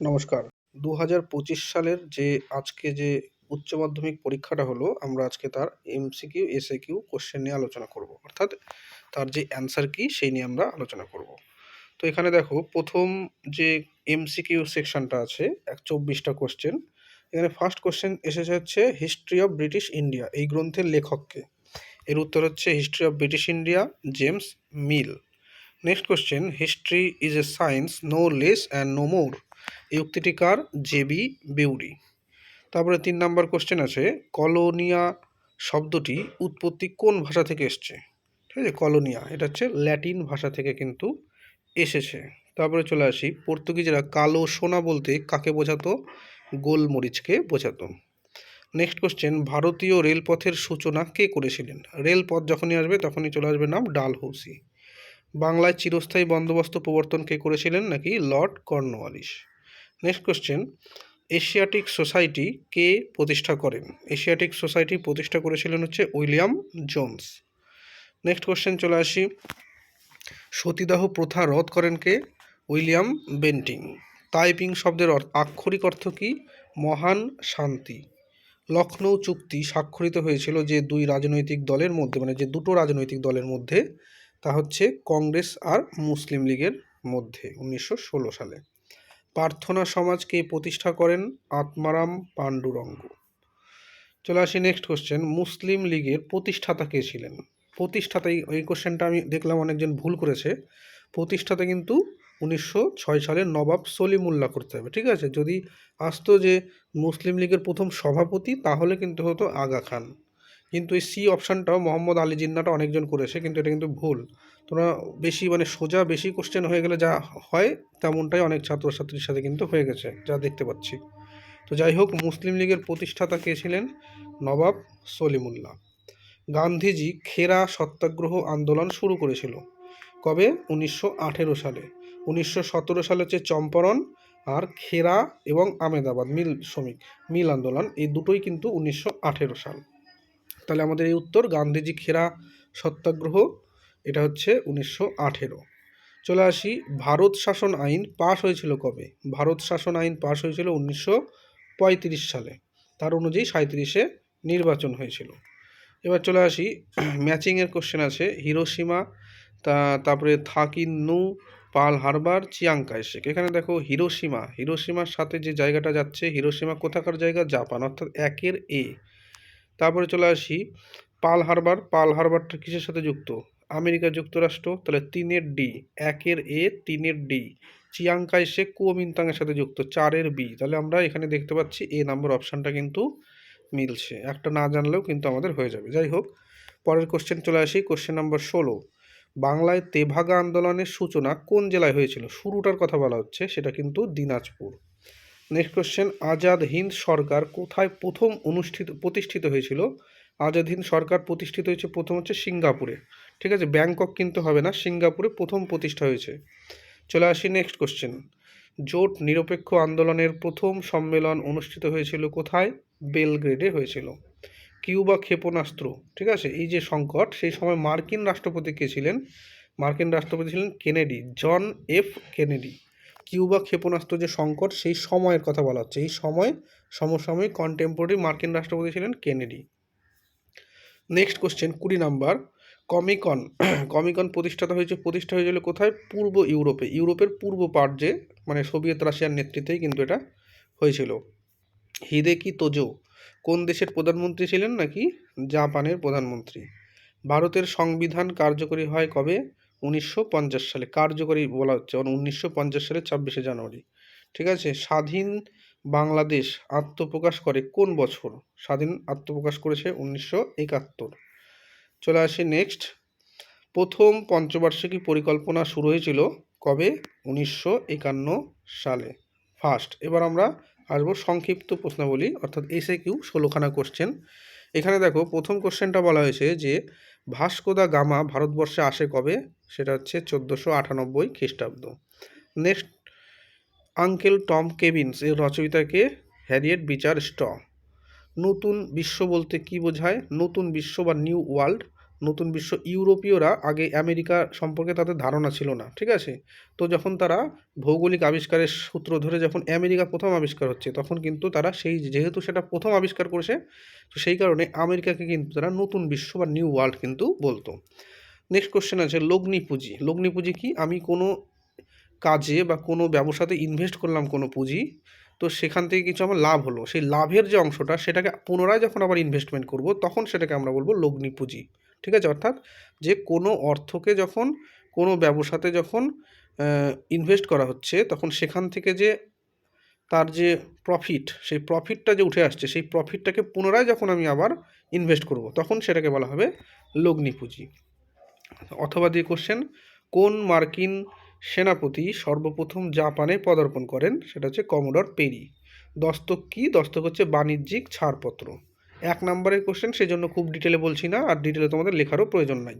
নমস্কার। দু হাজার পঁচিশ সালের যে আজকে যে উচ্চ মাধ্যমিক পরীক্ষাটা হলো, আমরা আজকে তার এমসিকিউ এসএকিউ কোশ্চেন নিয়ে আলোচনা করব। অর্থাৎ তার যে অ্যান্সার কি, সেই নিয়ে আমরা আলোচনা করব। তো এখানে দেখো, প্রথম যে এমসিকিউ সেকশনটা আছে, এক চব্বিশটা কোশ্চেন এখানে ফার্স্ট কোশ্চেন এসেছে হচ্ছে হিস্ট্রি অফ ব্রিটিশ ইন্ডিয়া এই গ্রন্থের লেখককে। এর উত্তর হচ্ছে history of British India James Mill next question history is a science no less and no more এই উক্তিটি কার? জেবি বেউরি তারপরে তিন নম্বর কোশ্চেন আছে, কলোনিয়া শব্দটি উৎপত্তি কোন ভাষা থেকে এসছে? ঠিক আছে, কলোনিয়া, এটা হচ্ছে ল্যাটিন ভাষা থেকে কিন্তু এসেছে। তারপরে চলে আসি, পর্তুগিজরা কালো সোনা বলতে কাকে বোঝাতো? গোলমরিচকে বোঝাতো। নেক্সট কোশ্চেন ভারতীয় রেলপথের সূচনা কে করেছিলেন? রেলপথ যখনই আসবে তখনই চলে আসবে নাম ডালহৌসি। বাংলায় চিরস্থায়ী বন্দোবস্ত প্রবর্তন কে করেছিলেন নাকি? Lord Cornwallis next question Asiatic society কে প্রতিষ্ঠা করেন? এশিয়াটিক সোসাইটি প্রতিষ্ঠা করেছিলেন হচ্ছে উইলিয়াম জোন্স। নেক্সট কোশ্চেন চলে আসি। সতীদাহ প্রথা রদ করেন কে? William Bentinck. তাইপিং শব্দের আক্ষরিক অর্থ কী? মহান শান্তি। লখনৌ চুক্তি স্বাক্ষরিত হয়েছিল যে দুই রাজনৈতিক দলের মধ্যে মানে যে দুটো রাজনৈতিক দলের মধ্যে। তা হচ্ছে কংগ্রেস আর মুসলিম লীগের মধ্যে, উনিশশো ষোলো সালে। প্রার্থনা সমাজকে প্রতিষ্ঠা করেন আত্মারাম পাণ্ডুরঙ্গ। চলে আসি নেক্সট কোশ্চেন মুসলিম লীগের প্রতিষ্ঠাতা কে ছিলেন? প্রতিষ্ঠাতা এই কোশ্চেনটা আমি দেখলাম অনেকজন ভুল করেছে। প্রতিষ্ঠাতা কিন্তু উনিশশো ছয় সালের নবাব সলিমুল্লাহ করতে হবে, ঠিক আছে? যদি আসতো যে মুসলিম লীগের প্রথম সভাপতি, তাহলে কিন্তু হতো আগা খান। কিন্তু এই সি অপশানটাও মোহাম্মদ আলী জিন্নাটা অনেকজন করেছে, কিন্তু এটা কিন্তু ভুল। তোমরা বেশি মানে সোজা বেশি কোশ্চেন হয়ে গেলে যা হয় তেমনটাই অনেক ছাত্রছাত্রীর সাথে কিন্তু হয়ে গেছে, যা দেখতে পাচ্ছি। তো যাই হোক, মুসলিম লীগের প্রতিষ্ঠাতা কে ছিলেন? নবাব সলিমুল্লাহ। গান্ধীজি খেরা সত্যাগ্রহ আন্দোলন শুরু করেছিল কবে? উনিশশো আঠেরো সালে। উনিশশো সতেরো সালে হচ্ছে চম্পারণ আর খেরা এবং আমেদাবাদ মিল শ্রমিক মিল আন্দোলন, এই দুটোই কিন্তু উনিশশো আঠেরো সাল। তাহলে আমাদের এই উত্তর, গান্ধীজি খেরা সত্যাগ্রহ, এটা হচ্ছে উনিশশো আঠেরো। চলে আসি, ভারত শাসন আইন পাশ হয়েছিল কবে? ভারত শাসন আইন পাশ হয়েছিল উনিশশো পঁয়ত্রিশ সালে। তার অনুযায়ী সাঁত্রিশে নির্বাচন হয়েছিল। এবার চলে আসি ম্যাচিংয়ের কোশ্চেন আছে। হিরোসীমা তা, তারপরে থাকিন নু পাল হারবার চিয়াংকাই শেখ এখানে দেখো হিরোসীমা হিরোসীমার সাথে যে জায়গাটা যাচ্ছে হিরোসীমা কোথাকার জায়গা? জাপান, অর্থাৎ একের এ। তারপরে চলে আসি পাল হারবার। পাল হারবারটা কিসের সাথে যুক্ত? আমেরিকা যুক্তরাষ্ট্র, তাহলে তিনের ডি, একের এ, তিনের ডি। চিয়াংকাই সে কুয়োমিন্তাংয়ের সাথে যুক্ত, চারের বি। তাহলে আমরা এখানে দেখতে পাচ্ছি এ নাম্বার অপশানটা কিন্তু মিলছে। একটা না জানলেও কিন্তু আমাদের হয়ে যাবে। যাই হোক, পরের কোশ্চেন চলে আসি। কোশ্চেন নাম্বার ষোলো। বাংলায় তেভাগা আন্দোলনের সূচনা কোন জেলায় হয়েছিল? শুরুটার কথা বলা হচ্ছে, সেটা কিন্তু দিনাজপুর। নেক্সট কোশ্চেন, আজাদ হিন্দ সরকার কোথায় প্রথম অনুষ্ঠিত, প্রতিষ্ঠিত হয়েছিল? আজাদ হিন্দ সরকার প্রতিষ্ঠিত হয়েছে প্রথম হচ্ছে সিঙ্গাপুরে। ঠিক আছে? ব্যাংকক কিন্তু হবে না, সিঙ্গাপুরে প্রথম প্রতিষ্ঠা হয়েছে। চলে আসি নেক্সট কোশ্চেন। জোট নিরপেক্ষ আন্দোলনের প্রথম সম্মেলন অনুষ্ঠিত হয়েছিল কোথায়? বেলগ্রেডে হয়েছিল। কিউবা ক্ষেপণাস্ত্র, ঠিক আছে? এই যে সংকট, সেই সময় মার্কিন রাষ্ট্রপতি কে ছিলেন? মার্কিন রাষ্ট্রপতি ছিলেন Kennedy, John F Kennedy. Cuba ক্ষেপণাস্ত্র যে সংকট, সেই সময়ের কথা বলা হচ্ছে। এই সময় সমসাময়িক কন্টেম্পোরারি মার্কিন রাষ্ট্রপতি ছিলেন কেনেডি। নেক্সট কোশ্চেন কুড়ি নাম্বার। কমিকন কমিকন প্রতিষ্ঠাতা হয়েছে, প্রতিষ্ঠা হয়েছিল কোথায়? পূর্ব ইউরোপে। ইউরোপের পূর্ব পার্ট যে মানে সোভিয়েত রাশিয়ার নেতৃত্বেই কিন্তু এটা হয়েছিল। হিদেকি তোজো, কোন দেশের প্রধানমন্ত্রী ছিলেন নাকি? জাপানের প্রধানমন্ত্রী। ভারতের সংবিধান কার্যকরী হয় কবে? উনিশশো পঞ্চাশ সালে, কার্যকরী বলা হচ্ছে উনিশশো সালে ছাব্বিশে জানুয়ারি। ঠিক আছে? স্বাধীন বাংলাদেশ আত্মপ্রকাশ করে কোন বছর? স্বাধীন আত্মপ্রকাশ করেছে উনিশশো একাত্তর। চলে আসি নেক্সট প্রথম পঞ্চবার্ষিকী পরিকল্পনা শুরু হয়েছিল কবে? উনিশশো একান্ন সালে। ফার্স্ট এবার আমরা আসব সংক্ষিপ্ত প্রশ্নাবলী, অর্থাৎ এসে কিউ ষোলোখানা কোশ্চেন এখানে দেখো, প্রথম কোশ্চেনটা বলা হয়েছে যে ভাস্কোদা গামা ভারতবর্ষে আসে কবে? সেটা হচ্ছে চোদ্দোশো আটানব্বই খ্রিস্টাব্দ। নেক্সট, আঙ্কেল টম কেবিনস এর রচয়িতাকে হ্যারিয়েট বিচার স্ট নতুন বিশ্ব বলতে কি বোঝায়? নতুন বিশ্ব বা নিউ ওয়ার্ল্ড। নতুন বিশ্ব ইউরোপীয়রা আগে আমেরিকা সম্পর্কে তাদের ধারণা ছিল না, ঠিক আছে? তো যখন তারা ভৌগোলিক আবিষ্কারের সূত্র ধরে যখন আমেরিকা প্রথম আবিষ্কার হচ্ছে, তখন কিন্তু তারা সেই যেহেতু সেটা প্রথম আবিষ্কার করেছে, তো সেই কারণে আমেরিকাকে কিন্তু তারা নতুন বিশ্ব বা নিউ ওয়ার্ল্ড কিন্তু বলতো। নেক্সট কোশ্চেন আছে লগ্নি পুঁজি। লগ্নি পুঁজি কি? আমি কোনো কাজে বা কোনো ব্যবসাতে ইনভেস্ট করলাম কোনো পুঁজি, তো সেখান থেকে কিছু আমার লাভ হলো। সেই লাভের যে অংশটা সেটাকে পুনরায় যখন আবার ইনভেস্টমেন্ট করব, তখন সেটাকে আমরা বলব লগ্নি পুঁজি। ঠিক আছে? অর্থাৎ যে কোনো অর্থকে যখন, কোনো ব্যবসাতে যখন ইনভেস্ট করা হচ্ছে, তখন সেখান থেকে যে তার যে প্রফিট সেই প্রফিটটা যে উঠে আসছে, সেই প্রফিটটাকে পুনরায় যখন আমি আবার ইনভেস্ট করব, তখন সেটাকে বলা হবে লগ্নি পুঁজি। অথবা দিয়ে কোশ্চেন কোন মার্কিন সেনাপতি সর্বপ্রথম জাপানে পদার্পণ করেন? সেটা হচ্ছে কমোডর পেরি। দস্তক কি? দস্তক হচ্ছে বাণিজ্যিক ছাড়পত্র। এক নম্বরের কোশ্চেন সেজন্য খুব ডিটেলে বলছি না, আর ডিটেলে তোমাদের লেখারও প্রয়োজন নাই।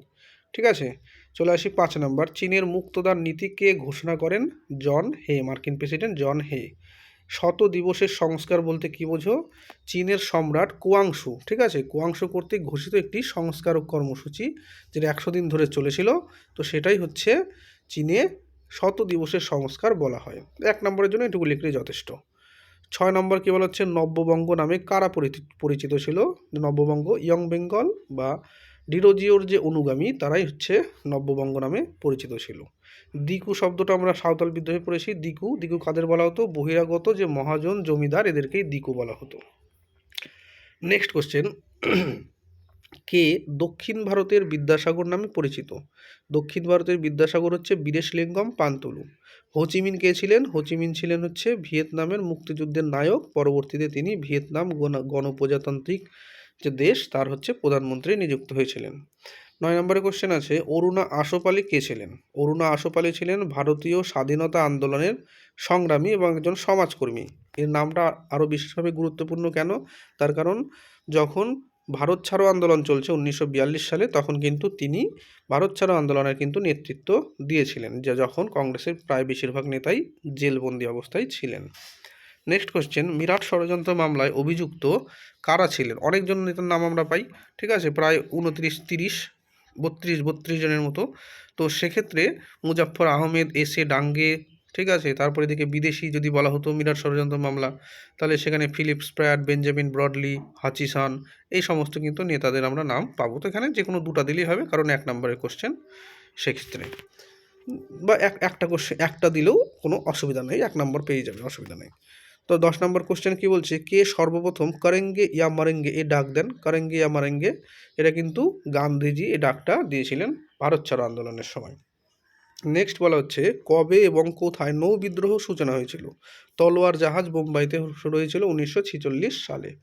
ঠিক আছে? চলে আসি পাঁচ নম্বর। চীনের মুক্তদার নীতি কে ঘোষণা করেন? জন হে, মার্কিন প্রেসিডেন্ট জন হে। শত দিবসের সংস্কার বলতে কি বোঝো? চীনের সম্রাট কুয়াংশু ঠিক আছে? কুয়াংশু কর্তৃক ঘোষিত একটি সংস্কারক কর্মসূচি, যেটা একশো দিন ধরে চলেছিল। তো সেটাই হচ্ছে চীনে শত দিবসের সংস্কার বলা হয়। এক নম্বরের জন্য এটুকু লিখলেই যথেষ্ট। ছয় নম্বর কী বলা হচ্ছে? নব্যবঙ্গ নামে কারা পরিচিত ছিল? নব্যবঙ্গ, ইয়ং বেঙ্গল বা ডিরোজিওর যে অনুগামী, তারাই হচ্ছে নব্যবঙ্গ নামে পরিচিত ছিল। দিকু শব্দটা আমরা সাঁওতাল বিদ্রোহে পড়েছি। দিকু দিকু কাদের বলা হতো? বহিরাগত যে মহাজন জমিদার, এদেরকেই দিকু বলা হতো। নেক্সট কোশ্চেন কে দক্ষিণ ভারতের বিদ্যাসাগর নামে পরিচিত। দক্ষিণ ভারতের বিদ্যাসাগর হচ্ছে বীরেশলিঙ্গম পান্তুলু। হোচিমিন কে ছিলেন? হোচিমিন ছিলেন হচ্ছে ভিয়েতনামের মুক্তিযুদ্ধের নায়ক। পরবর্তীতে তিনি ভিয়েতনাম গণ- গণপ্রজাতান্ত্রিক যে দেশ, তার হচ্ছে প্রধানমন্ত্রী নিযুক্ত হয়েছিলেন। নয় নম্বরে কোশ্চেন আছে, অরুণা আশোপালি কে ছিলেন? অরুণা আশোপালি ছিলেন ভারতীয় স্বাধীনতা আন্দোলনের সংগ্রামী এবং একজন সমাজকর্মী। এর নামটা আরও বিশেষভাবে গুরুত্বপূর্ণ কেন? তার কারণ, যখন ভারত ছাড়ো আন্দোলন চলছে উনিশশো বিয়াল্লিশ সালে, তখন কিন্তু তিনি ভারত ছাড়ো আন্দোলনের কিন্তু নেতৃত্ব দিয়েছিলেন, যে যখন কংগ্রেসের প্রায় বেশিরভাগ নেতাই জেলবন্দি অবস্থায় ছিলেন। নেক্সট কোশ্চেন মিরাট ষড়যন্ত্র মামলায় অভিযুক্ত কারা ছিলেন? অনেকজন নেতার নাম আমরা পাই, ঠিক আছে? প্রায় উনত্রিশ, তিরিশ, বত্রিশ বত্রিশ জনের মতো। তো সেক্ষেত্রে মুজাফফর আহমেদ, এস এ ডাঙ্গে ঠিক আছে? তারপরে এদিকে বিদেশি যদি বলা হতো মিরাট ষড়যন্ত্র মামলা, তাহলে সেখানে Philip Spratt Benjamin Bradley, Hutchinson, এই সমস্ত কিন্তু নেতাদের আমরা নাম পাবো। তো এখানে যে কোনো দুটা দিলেই হবে, কারণ এক নম্বরের কোশ্চেন সেক্ষেত্রে। বা এক, একটা কোশ্চেন একটা দিলেও কোনো অসুবিধা নেই, এক নম্বর পেয়ে যাবে অসুবিধা নেই। তো দশ নম্বর কোশ্চেন কি বলছে? কে সর্বপ্রথম করেঙ্গে ইয়া মারেঙ্গে এ ডাক দেন? করেঙ্গে ইয়া মারেঙ্গে, এটা কিন্তু গান্ধীজি এ ডাকটা দিয়েছিলেন ভারত ছাড়ো আন্দোলনের সময়। নেক্সট বলা হচ্ছে, কবে এবং কোথায় নৌ বিদ্রোহ সূচনা হয়েছিল? তলোয়ার জাহাজ বোম্বাইতে শুরু হয়েছিল উনিশশো সালে।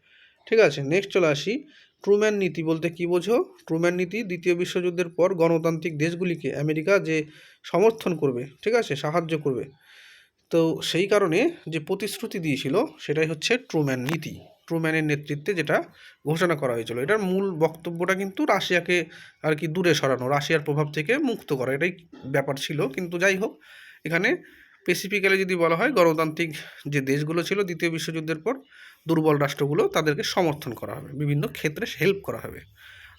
ঠিক আছে নেক্সট চলে আসি। ট্রুম্যান নীতি বলতে কি বোঝো? ট্রুম্যান নীতি দ্বিতীয় বিশ্বযুদ্ধের পর গণতান্ত্রিক দেশগুলিকে আমেরিকা যে সমর্থন করবে, ঠিক আছে, সাহায্য করবে। তো সেই কারণে যে প্রতিশ্রুতি দিয়েছিল, সেটাই হচ্ছে ট্রুম্যান নীতি। ট্রুম্যানের নেতৃত্বে যেটা ঘোষণা করা হয়েছিল। এটার মূল বক্তব্যটা কিন্তু রাশিয়াকে আর কি দূরে সরানো, রাশিয়ার প্রভাব থেকে মুক্ত করা, এটাই ব্যাপার ছিল। কিন্তু যাই হোক, এখানে স্পেসিফিক্যালি যদি বলা হয়, গণতান্ত্রিক যে দেশগুলো ছিল দ্বিতীয় বিশ্বযুদ্ধের পর, দুর্বল রাষ্ট্রগুলো তাদেরকে সমর্থন করা হবে। বিভিন্ন ক্ষেত্রে হেল্প করা হবে।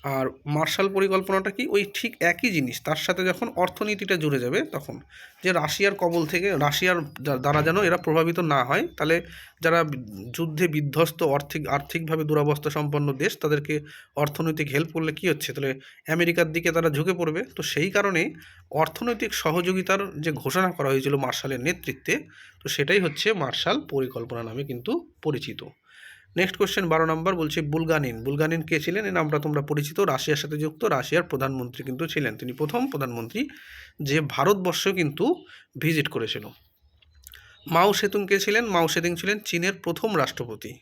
আর মার্শাল পরিকল্পনাটা কি? ওই ঠিক একই জিনিস। তার সাথে যখন অর্থনীতিটা জুড়ে যাবে তখন, যে রাশিয়ার কবল থেকে, রাশিয়ার দ্বারা যেন এরা প্রভাবিত না হয়, তাহলে যারা যুদ্ধে বিধ্বস্ত আর্থিক আর্থিকভাবে দুরবস্থা সম্পন্ন দেশ, তাদেরকে অর্থনৈতিক হেল্প করলে কি হচ্ছে? তাহলে আমেরিকার দিকে তারা ঝুঁকে পড়বে। তো সেই কারণে অর্থনৈতিক সহযোগিতার যে ঘোষণা করা হয়েছিল মার্শালের নেতৃত্বে, তো সেটাই হচ্ছে মার্শাল পরিকল্পনা নামে কিন্তু পরিচিত। নেক্সট কোশ্চেন বারো নম্বর বলছে, বুলগানিন। বুলগানিন কে ছিলেন? এই নামটা তোমরা পরিচিত। রাশিয়ার সাথে যুক্ত। রাশিয়ার প্রধানমন্ত্রী কিন্তু ছিলেন। তিনি প্রথম প্রধানমন্ত্রী যে ভারতবর্ষ কিন্তু ভিজিট করেছিল। মাও সেতুং কে ছিলেন? মাও সেতুং ছিলেন চীনের প্রথম রাষ্ট্রপতি।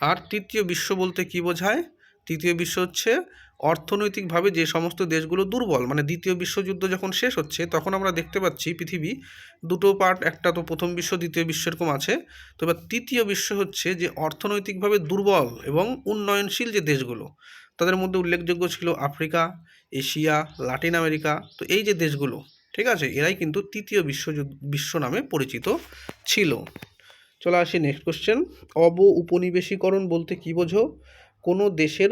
আর তৃতীয় বিশ্ব বলতে কি বোঝায়? তৃতীয় বিশ্ব হচ্ছে অর্থনৈতিকভাবে যে সমস্ত দেশগুলো দুর্বল মানে দ্বিতীয় বিশ্বযুদ্ধ যখন শেষ হচ্ছে, তখন আমরা দেখতে পাচ্ছি পৃথিবী দুটো পার্ট একটা তো প্রথম বিশ্ব, দ্বিতীয় বিশ্ব এরকম আছে। তো এবার তৃতীয় বিশ্ব হচ্ছে যে অর্থনৈতিকভাবে দুর্বল এবং উন্নয়নশীল যে দেশগুলো, তাদের মধ্যে উল্লেখযোগ্য ছিল আফ্রিকা, এশিয়া লাতিন আমেরিকা, তো এই যে দেশগুলো, ঠিক আছে? এরাই কিন্তু তৃতীয় বিশ্বযুদ্ধ, বিশ্ব নামে পরিচিত ছিল। চলে আসি নেক্সট কোশ্চেন অব উপনিবেশীকরণ বলতে কী বোঝো? কোনো দেশের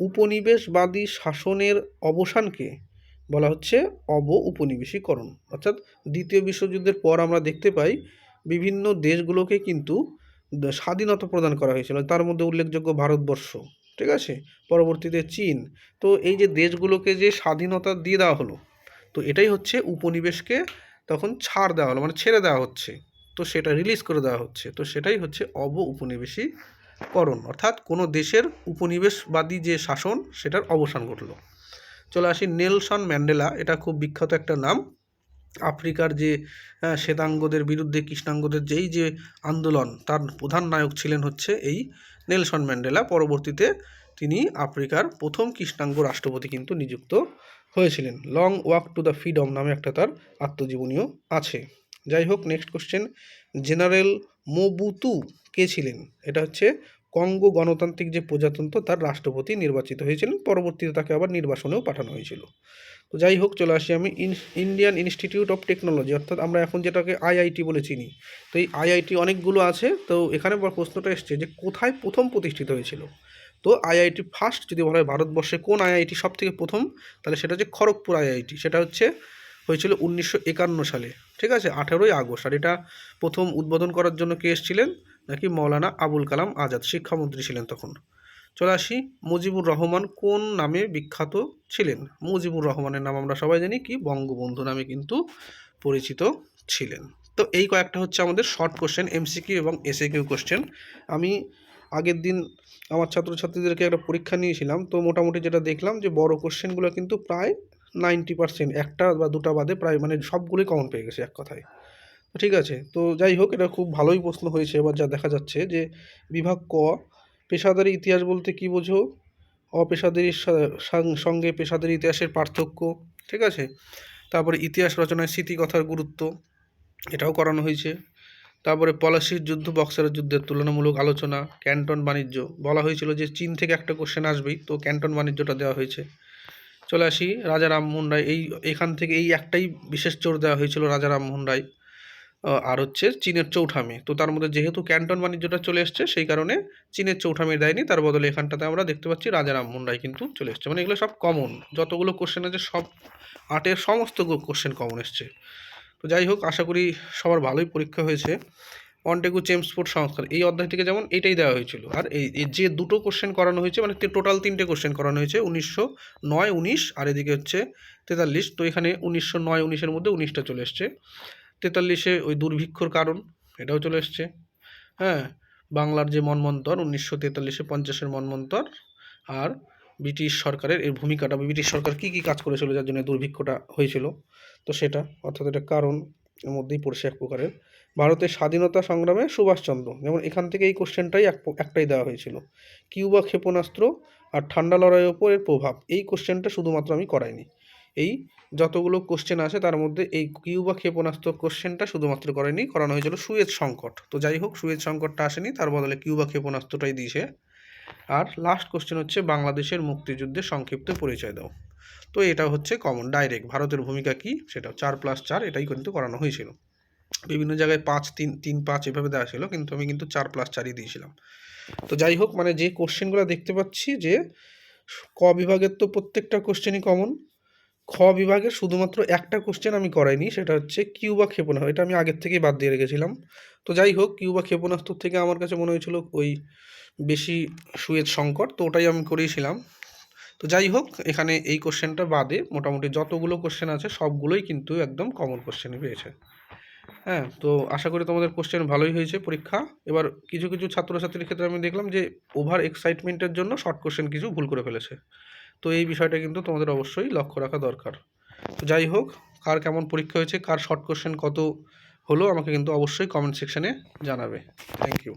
উপনিবেশবাদী শাসনের অবসানকে বলা হচ্ছে অব উপনিবেশীকরণ অর্থাৎ দ্বিতীয় বিশ্বযুদ্ধের পর আমরা দেখতে পাই বিভিন্ন দেশগুলোকে কিন্তু স্বাধীনতা প্রদান করা হয়েছিল। তার মধ্যে উল্লেখযোগ্য ভারতবর্ষ, ঠিক আছে? পরবর্তীতে চীন। তো এই যে দেশগুলোকে যে স্বাধীনতা দিয়ে দেওয়া হলো, তো এটাই হচ্ছে উপনিবেশকে তখন ছাড় দেওয়া হলো মানে ছেড়ে দেওয়া হচ্ছে। তো সেটা রিলিজ করে দেওয়া হচ্ছে। তো সেটাই হচ্ছে অব উপনিবেশীকরণ অর্থাৎ কোনো দেশের উপনিবেশবাদী যে শাসন, সেটার অবসান ঘটল। চলে আসি নেলসন ম্যান্ডেলা, এটা খুব বিখ্যাত একটা নাম। আফ্রিকার যে শ্বেতাঙ্গদের বিরুদ্ধে, কৃষ্ণাঙ্গদের যেই যে আন্দোলন, তার প্রধান নায়ক ছিলেন হচ্ছে এই নেলসন ম্যান্ডেলা। পরবর্তীতে তিনি আফ্রিকার প্রথম কৃষ্ণাঙ্গ রাষ্ট্রপতি কিন্তু নিযুক্ত হয়েছিলেন। Long walk to the freedom নামে একটা তার আত্মজীবনীও আছে। যাই হোক, নেক্সট কোশ্চেন। জেনারেল মোবুতু কে ছিলেন? এটা হচ্ছে কঙ্গো গণতান্ত্রিক যে প্রজাতন্ত্র, তার রাষ্ট্রপতি নির্বাচিত হয়েছিলেন। পরবর্তীতে তাকে আবার নির্বাসনেও পাঠানো হয়েছিল। তো যাই হোক, চলে আসি আমি ইন্ডিয়ান ইনস্টিটিউট অফ টেকনোলজি, অর্থাৎ আমরা এখন যেটাকে আইআইটি বলে চিনি। তো এই আইআইটি অনেকগুলো আছে। তো এখানে প্রশ্নটা এসছে যে কোথায় প্রথম প্রতিষ্ঠিত হয়েছিল? তো আইআইটি ফার্স্ট যদি বলা হয় ভারতবর্ষে কোন আইআইটি সব থেকে প্রথম? তাহলে সেটা হচ্ছে খড়গপুর আইআইটি। সেটা হচ্ছে, হয়েছিল উনিশশো একান্ন সালে। ঠিক আছে? আঠেরোই আগস্ট। আর এটা প্রথম উদ্বোধন করার জন্য কে এসেছিলেন? নাকি মৌলানা আবুল কালাম আজাদ, শিক্ষামন্ত্রী ছিলেন তখন। চলে আসি মুজিবুর রহমান কোন নামে বিখ্যাত ছিলেন? মুজিবুর রহমানের নাম আমরা সবাই জানি, কি? বঙ্গবন্ধু নামে কিন্তু পরিচিত ছিলেন। তো এই কয়েকটা হচ্ছে আমাদের শর্ট কোশ্চেন এমসিকিউ এবং এসএকিউ কোশ্চেন আমি আগের দিন আমার ছাত্রছাত্রীদেরকে একটা পরীক্ষা নিয়েছিলাম, তো মোটামুটি যেটা দেখলাম যে বড় কোশ্চেনগুলো কিন্তু প্রায় নাইনটি পার্সেন্ট, একটা বা দুটা বাদে প্রায় মানে সবগুলোই কমন পেয়ে গেছে এক কথায়। তো ঠিক আছে, তো যাই হোক, এটা খুব ভালোই প্রশ্ন হয়েছে। এবার যা দেখা যাচ্ছে যে বিভাগ ক, পেশাদারি ইতিহাস বলতে কি বোঝো? অপেশাদারির সঙ্গে পেশাদারি ইতিহাসের পার্থক্য, ঠিক আছে? তারপরে ইতিহাস রচনায় স্মৃতিকথার গুরুত্ব, এটাও করানো হয়েছে। তারপরে পলাশির যুদ্ধ, বক্সারের যুদ্ধের তুলনামূলক আলোচনা, ক্যান্টন বাণিজ্য। বলা হয়েছিল যে চীন থেকে একটা কোশ্চেন আসবেই, তো ক্যান্টন বাণিজ্যটা দেওয়া হয়েছে। চলে আসি রাজা রামমোহন রায়। এই, এখান থেকে এই একটাই বিশেষ জোর দেওয়া হয়েছিল রাজা রামমোহন রায়। আর হচ্ছে চীনের চৌঠামি। তো তার মধ্যে যেহেতু ক্যান্টন বাণিজ্যটা চলে এসছে, সেই কারণে চীনের চৌঠামি দেয়নি। তার বদলে এখানটাতে আমরা দেখতে পাচ্ছি রাজা রামমোহন রায় কিন্তু চলে এসছে। মানে এগুলো সব কমন যতগুলো কোশ্চেন আছে, সব আটের সমস্ত কোশ্চেন কমন এসছে। তো যাই হোক, আশা করি সবার ভালোই পরীক্ষা হয়েছে। অনটেকু চেমসফোর্ড সংস্কার এই অধ্যায় থেকে যেমন এটাই দেওয়া হয়েছিল। আর এই যে দুটো কোশ্চেন করানো হয়েছে মানে টোটাল তিনটে কোশ্চেন করানো হয়েছে, উনিশশো নয়, উনিশ, আর এদিকে হচ্ছে তেতাল্লিশ। তো এখানে উনিশশো নয়, উনিশের মধ্যে উনিশটা চলে এসছে। তেতাল্লিশে ওই দুর্ভিক্ষর কারণ, এটাও চলে এসছে। হ্যাঁ বাংলার যে মনমন্তর, উনিশশো তেতাল্লিশে পঞ্চাশের মনমন্তর, আর ব্রিটিশ সরকারের এর ভূমিকাটা, ব্রিটিশ সরকার কী কী কাজ করেছিল, যার জন্য দুর্ভিক্ষটা হয়েছিল। তো সেটা, অর্থাৎ এটা কারণ এর মধ্যেই পড়ছে এক প্রকারের। ভারতের স্বাধীনতা সংগ্রামে সুভাষচন্দ্র, যেমন এখান থেকে এই কোশ্চেনটাই এক একটাই দেওয়া হয়েছিল। কিউবা ক্ষেপণাস্ত্র আর ঠান্ডা লড়াইয়ের ওপর এর প্রভাব, এই কোশ্চেনটা শুধুমাত্র আমি করাইনি। এই যতগুলো কোশ্চেন আছে, তার মধ্যে এই কিউবা ক্ষেপণাস্ত্র কোশ্চেনটা শুধুমাত্র করেনি করানো হয়েছিল সুয়েজ সংকট। তো যাই হোক সুয়েজ সংকটটা আসেনি, তার বদলে কিউবা ক্ষেপণাস্ত্রটাই দিয়েছে। আর লাস্ট কোশ্চেন হচ্ছে, বাংলাদেশের মুক্তিযুদ্ধের সংক্ষিপ্ত পরিচয় দাও। তো এটা হচ্ছে কমন ডাইরেক্ট ভারতের ভূমিকা কি? সেটা চার প্লাস চার, এটাই কিন্তু করানো হয়েছিল। বিভিন্ন জায়গায় পাঁচ, তিন তিন, পাঁচ এভাবে দেওয়া ছিল, কিন্তু আমি কিন্তু চার প্লাস চারই দিয়েছিলাম। তো যাই হোক মানে যে কোশ্চেনগুলো দেখতে পাচ্ছি যে ক বিভাগের তো প্রত্যেকটা কোশ্চেনই কমন খ বিভাগের শুধুমাত্র একটা কোশ্চেন আমি করাইনি, সেটা হচ্ছে কিউবা ক্ষেপণাস্ত্র। এটা আমি আগের থেকেই বাদ দিয়ে রেখেছিলাম। তো যাই হোক, কিউবা ক্ষেপণাস্ত্র থেকে আমার কাছে মনে হয়েছিল ওই বেশি সুয়েজ সংকট তো ওটাই আমি করিয়েছিলাম তো যাই হোক, এখানে এই কোশ্চেনটা বাদে মোটামুটি যতগুলো কোশ্চেন আছে, সবগুলোই কিন্তু একদম কমন কোশ্চেনই পেয়েছে। হ্যাঁ তো আশা করি তোমাদের কোশ্চেন ভালোই হয়েছে পরীক্ষা। এবার কিছু কিছু ছাত্রছাত্রীর ক্ষেত্রে আমি দেখলাম যে ওভার এক্সাইটমেন্টের জন্য শর্ট কোশ্চেন কিছু ভুল করে ফেলেছে। তো এই বিষয়টা কিন্তু তোমাদের অবশ্যই লক্ষ্য রাখা দরকার। তো যাই হোক, কার কেমন পরীক্ষা হয়েছে, কার শর্ট কোশ্চেন কত হলো, আমাকে কিন্তু অবশ্যই কমেন্ট সেকশানে জানাবে। Thank you